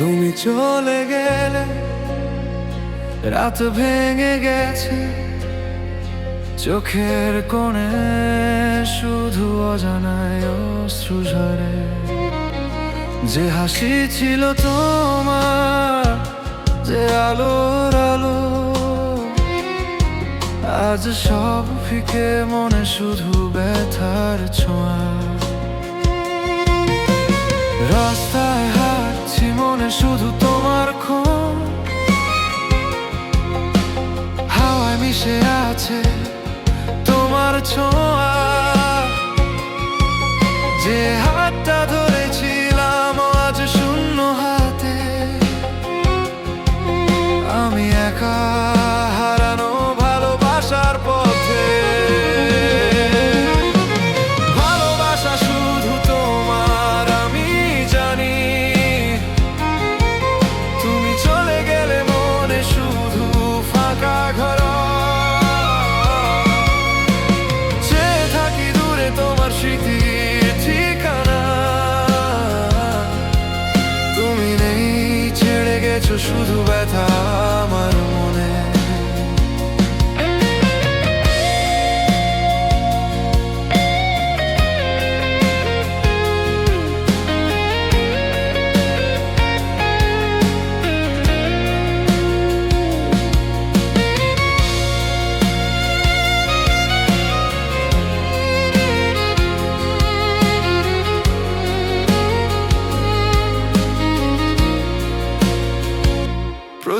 তুমি চলে গেলে, রাত ভেঙে গেছে, চোখের কোণে শুধু অজানায় অশ্রু যে হাসি ছিল তোমার, যে আলোর আলো, আজ সব ফিকে মনে শুধু ব্যথার ছোঁয়া। রাস্তায় মনে শুধু তোমার খুন হাওয়ায় মিশে আছে তোমার ছোঁয়া। যে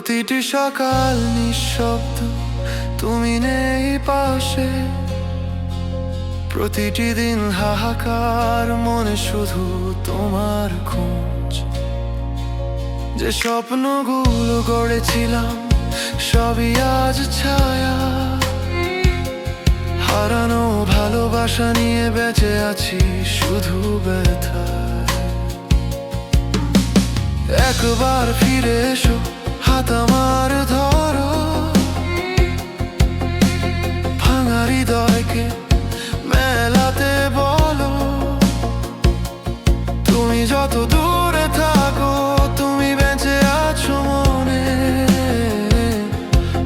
প্রতিটি সকাল নিঃশব্দ, তুমি নেই পাশে। প্রতিটি দিন হাহাকার, মনে শুধু তোমার খোঁজ। যে স্বপ্নগুলো গড়েছিলাম, সবই আজ ছায়া। হারানো ভালোবাসা নিয়ে বেঁচে আছি শুধু ব্যথা একবার ফিরে এসো তুমি যত দূরে থাকো তুমি বেঁচে আছো মনে।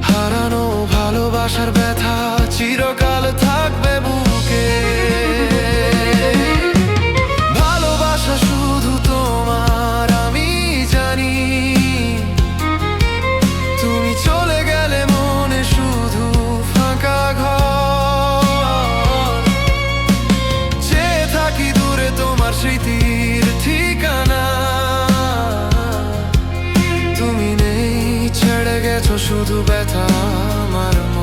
হারানো ভালোবাসার ব্যথা চিরকাল থাকবে বুকে tomar